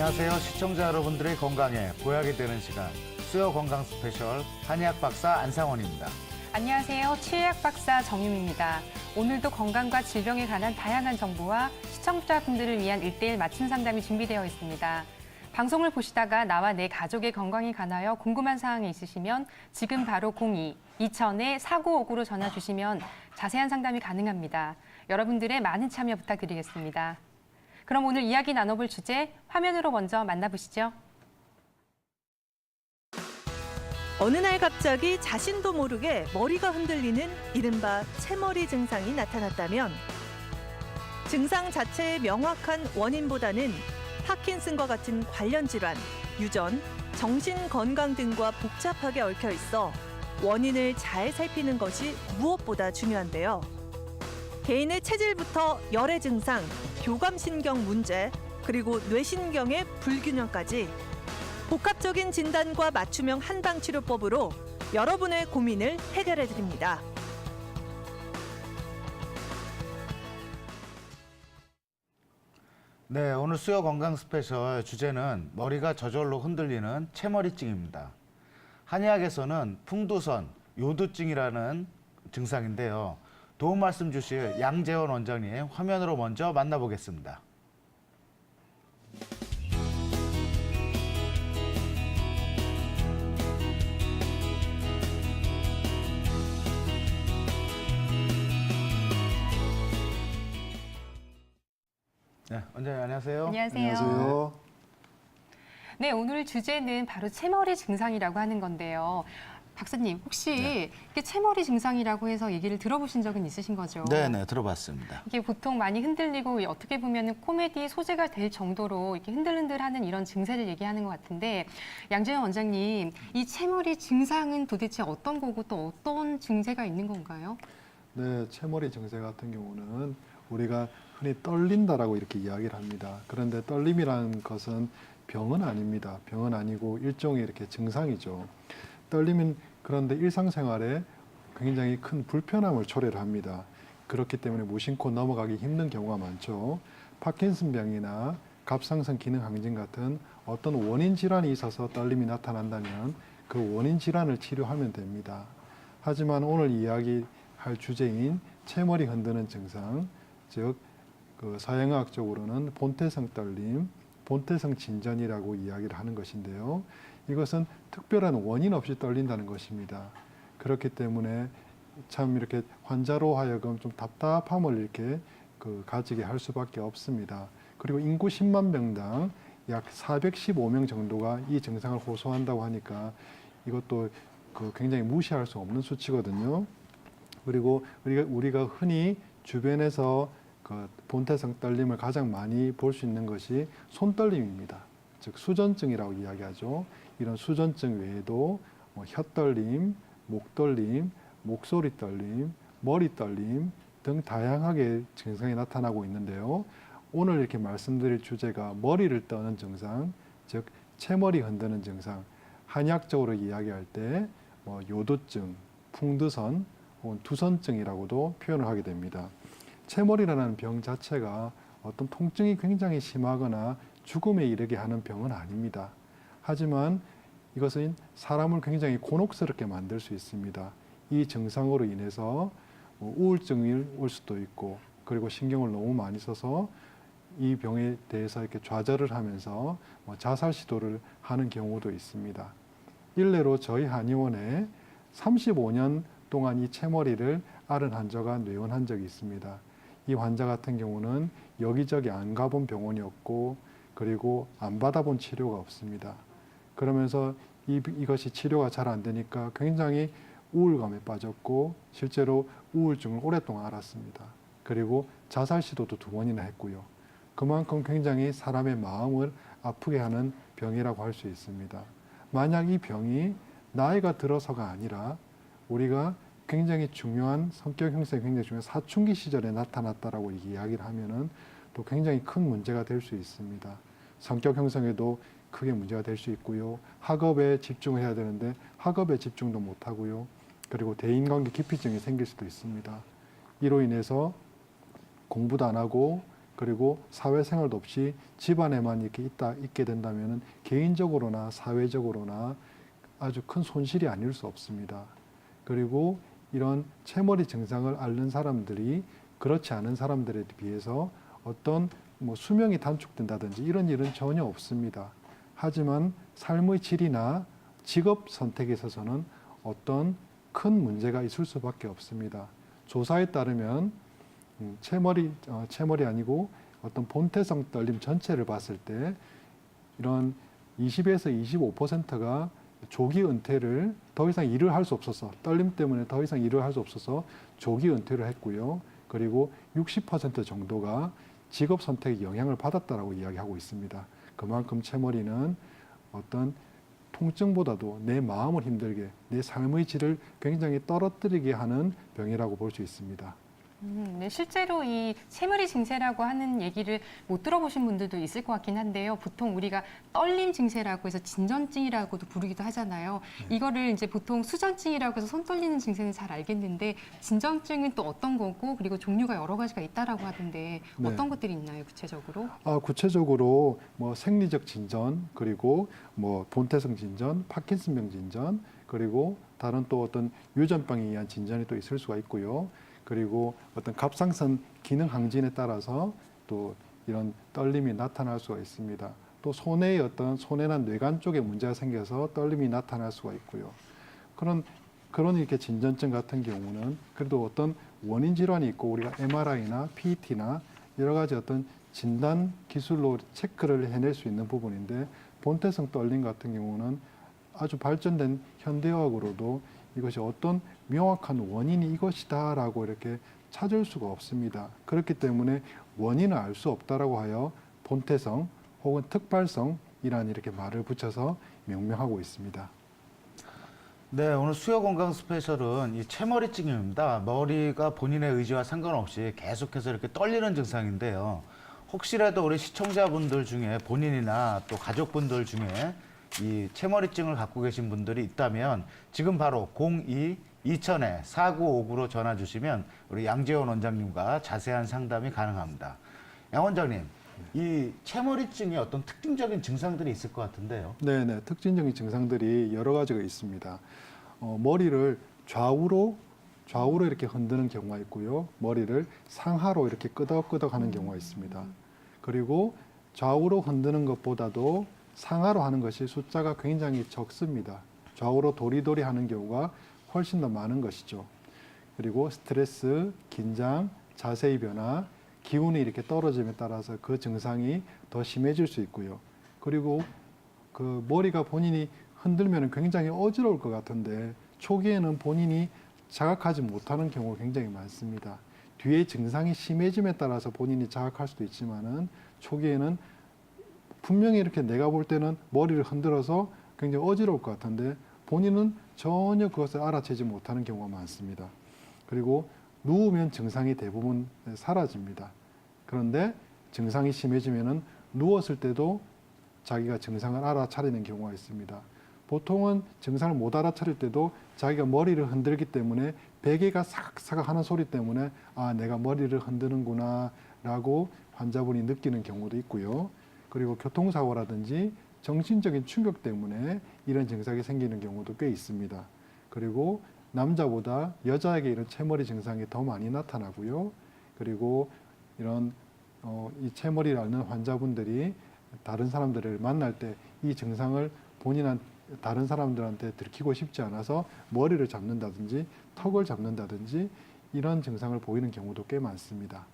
안녕하세요. 시청자 여러분들의 건강에 보약이 되는 시간 수요 건강 스페셜 한의학 박사 안상원입니다. 안녕하세요. 치의학 박사 정유미입니다. 오늘도 건강과 질병에 관한 다양한 정보와 시청자분들을 위한 일대일 맞춤 상담이 준비되어 있습니다. 방송을 보시다가 나와 내 가족의 건강에 관하여 궁금한 사항이 있으시면 지금 바로 02 2000에 4959로 전화 주시면 자세한 상담이 가능합니다. 여러분들의 많은 참여 부탁드리겠습니다. 그럼 오늘 이야기 나눠볼 주제 화면으로 먼저 만나보시죠. 어느 날 갑자기 자신도 모르게 머리가 흔들리는 이른바 채머리 증상이 나타났다면 증상 자체의 명확한 원인보다는 파킨슨과 같은 관련 질환, 유전, 정신 건강 등과 복잡하게 얽혀 있어 원인을 잘 살피는 것이 무엇보다 중요한데요. 개인의 체질부터 열의 증상, 교감신경 문제, 그리고 뇌신경의 불균형까지 복합적인 진단과 맞춤형 한방 치료법으로 여러분의 고민을 해결해 드립니다. 네, 오늘 수요 건강 스페셜 주제는 머리가 저절로 흔들리는 채머리증입니다. 한의학에서는 풍두선, 요두증이라는 증상인데요. 도움 말씀 주실 양재원 원장님 화면으로 먼저 만나보겠습니다. 네, 원장님 안녕하세요. 안녕하세요. 네, 오늘 주제는 바로 채머리 증상이라고 하는 건데요. 박사님, 혹시 네. 이게 채머리 증상이라고 해서 얘기를 들어보신 적은 있으신 거죠? 네, 네, 들어봤습니다. 이게 보통 많이 흔들리고 어떻게 보면 코미디 소재가 될 정도로 이렇게 흔들흔들하는 이런 증세를 얘기하는 것 같은데 양재현 원장님, 이 채머리 증상은 도대체 어떤 거고 또 어떤 증세가 있는 건가요? 네, 채머리 증세 같은 경우는 우리가 흔히 떨린다라고 이렇게 이야기를 합니다. 그런데 떨림이라는 것은 병은 아닙니다. 병은 아니고 일종의 이렇게 증상이죠. 떨림은 그런데 일상생활에 굉장히 큰 불편함을 초래를 합니다. 그렇기 때문에 무심코 넘어가기 힘든 경우가 많죠. 파킨슨병이나 갑상선 기능 항진 같은 어떤 원인 질환이 있어서 떨림이 나타난다면 그 원인 질환을 치료하면 됩니다. 하지만 오늘 이야기할 주제인 채머리 흔드는 증상, 즉그 서양의학적으로는 본태성 떨림, 본태성 진전이라고 이야기를 하는 것인데요. 이것은 특별한 원인 없이 떨린다는 것입니다. 그렇기 때문에 참 이렇게 환자로 하여금 좀 답답함을 이렇게 그 가지게 할 수밖에 없습니다. 그리고 인구 10만 명당 약 415명 정도가 이 증상을 호소한다고 하니까 이것도 그 굉장히 무시할 수 없는 수치거든요. 그리고 우리가 우리가 흔히 주변에서 그 본태성 떨림을 가장 많이 볼 수 있는 것이 손떨림입니다. 즉 수전증이라고 이야기하죠. 이런 수전증 외에도 뭐 혀떨림, 목떨림, 목소리 떨림, 머리 떨림 등 다양하게 증상이 나타나고 있는데요. 오늘 이렇게 말씀드릴 주제가 머리를 떠는 증상, 즉 채머리 흔드는 증상. 한약적으로 이야기할 때 뭐 요도증, 풍두선 혹은 두선증이라고도 표현을 하게 됩니다. 채머리라는 병 자체가 어떤 통증이 굉장히 심하거나 죽음에 이르게 하는 병은 아닙니다. 하지만 이것은 사람을 굉장히 곤혹스럽게 만들 수 있습니다. 이 증상으로 인해서 뭐 우울증이 올 수도 있고 그리고 신경을 너무 많이 써서 이 병에 대해서 이렇게 좌절을 하면서 뭐 자살 시도를 하는 경우도 있습니다. 일례로 저희 한의원에 35년 동안 이 채머리를 앓은 환자가 뇌원한 적이 있습니다. 이 환자 같은 경우는 여기저기 안 가본 병원이었고 그리고 안 받아본 치료가 없습니다. 그러면서 이, 이것이 치료가 잘 안 되니까 굉장히 우울감에 빠졌고 실제로 우울증을 오랫동안 앓았습니다. 그리고 자살 시도도 두 번이나 했고요. 그만큼 굉장히 사람의 마음을 아프게 하는 병이라고 할 수 있습니다. 만약 이 병이 나이가 들어서가 아니라 우리가 굉장히 중요한 성격 형성이 굉장히 중요한 사춘기 시절에 나타났다라고 이야기를 하면은 또 굉장히 큰 문제가 될 수 있습니다. 성격 형성에도 크게 문제가 될 수 있고요. 학업에 집중을 해야 되는데 학업에 집중도 못 하고요. 그리고 대인관계 기피증이 생길 수도 있습니다. 이로 인해서 공부도 안 하고 그리고 사회생활도 없이 집안에만 이렇게 있다 있게 된다면은 개인적으로나 사회적으로나 아주 큰 손실이 아닐 수 없습니다. 그리고 이런 채머리 증상을 앓는 사람들이 그렇지 않은 사람들에 비해서 어떤 뭐 수명이 단축된다든지 이런 일은 전혀 없습니다. 하지만 삶의 질이나 직업 선택에 있어서는 어떤 큰 문제가 있을 수밖에 없습니다. 조사에 따르면 음, 채머리 어, 아니고 어떤 본태성 떨림 전체를 봤을 때 이런 20에서 25%가 조기 은퇴를 더 이상 일을 할 수 없어서 떨림 때문에 더 이상 일을 할 수 없어서 조기 은퇴를 했고요. 그리고 60% 정도가 직업 선택에 영향을 받았다라고 이야기하고 있습니다. 그만큼 채머리는 어떤 통증보다도 내 마음을 힘들게 내 삶의 질을 굉장히 떨어뜨리게 하는 병이라고 볼 수 있습니다. 음, 네, 실제로 이 채머리 증세라고 하는 얘기를 못 들어보신 분들도 있을 것 같긴 한데요. 보통 우리가 떨림 증세라고 해서 진전증이라고도 부르기도 하잖아요. 이거를 이제 보통 수전증이라고 해서 손 떨리는 증세는 잘 알겠는데 진전증은 또 어떤 거고 그리고 종류가 여러 가지가 있다라고 하던데 네. 어떤 것들이 있나요, 구체적으로? 아, 구체적으로 뭐 생리적 진전 그리고 뭐 본태성 진전, 파킨슨병 진전 그리고 다른 또 어떤 유전병에 의한 진전이 또 있을 수가 있고요. 그리고 어떤 갑상선 기능 항진에 따라서 또 이런 떨림이 나타날 수가 있습니다. 또 손의 어떤 손해나 뇌관 쪽에 문제가 생겨서 떨림이 나타날 수가 있고요. 그런 그런 이렇게 진전증 같은 경우는 그래도 어떤 원인 질환이 있고 우리가 MRI나 PET나 여러 가지 어떤 진단 기술로 체크를 해낼 수 있는 부분인데 본태성 떨림 같은 경우는 아주 발전된 현대의학으로도 이것이 어떤 명확한 원인이 이것이다라고 이렇게 찾을 수가 없습니다. 그렇기 때문에 원인을 알 수 없다라고 하여 본태성 혹은 특발성이라는 이렇게 말을 붙여서 명명하고 있습니다. 네, 오늘 수요 건강 스페셜은 이 채머리증입니다. 머리가 본인의 의지와 상관없이 계속해서 이렇게 떨리는 증상인데요. 혹시라도 우리 시청자분들 중에 본인이나 또 가족분들 중에 이 채머리증을 갖고 계신 분들이 있다면 지금 바로 02 2000에 4959로 전화 주시면 우리 양재원 원장님과 자세한 상담이 가능합니다. 양 원장님, 이 채머리증이 어떤 특징적인 증상들이 있을 것 같은데요. 네 네 특징적인 증상들이 여러 가지가 있습니다. 어, 머리를 좌우로 좌우로 이렇게 흔드는 경우가 있고요. 머리를 상하로 이렇게 끄덕끄덕 하는 경우가 있습니다. 그리고 좌우로 흔드는 것보다도 상하로 하는 것이 숫자가 굉장히 적습니다. 좌우로 도리도리 하는 경우가 훨씬 더 많은 것이죠. 그리고 스트레스, 긴장, 자세의 변화, 기운이 이렇게 떨어짐에 따라서 그 증상이 더 심해질 수 있고요. 그리고 그 머리가 본인이 흔들면 굉장히 어지러울 것 같은데 초기에는 본인이 자각하지 못하는 경우가 굉장히 많습니다. 뒤에 증상이 심해짐에 따라서 본인이 자각할 수도 있지만은 초기에는 분명히 이렇게 내가 볼 때는 머리를 흔들어서 굉장히 어지러울 것 같은데 본인은 전혀 그것을 알아채지 못하는 경우가 많습니다. 그리고 누우면 증상이 대부분 사라집니다. 그런데 증상이 심해지면은 누웠을 때도 자기가 증상을 알아차리는 경우가 있습니다. 보통은 증상을 못 알아차릴 때도 자기가 머리를 흔들기 때문에 베개가 사각사각 하는 소리 때문에 아, 내가 머리를 흔드는구나 라고 환자분이 느끼는 경우도 있고요. 그리고 교통사고라든지 정신적인 충격 때문에 이런 증상이 생기는 경우도 꽤 있습니다. 그리고 남자보다 여자에게 이런 채머리 증상이 더 많이 나타나고요. 그리고 이런 어, 이 채머리를 앓는 환자분들이 다른 사람들을 만날 때 이 증상을 본인한 다른 사람들한테 들키고 싶지 않아서 머리를 잡는다든지 턱을 잡는다든지 이런 증상을 보이는 경우도 꽤 많습니다.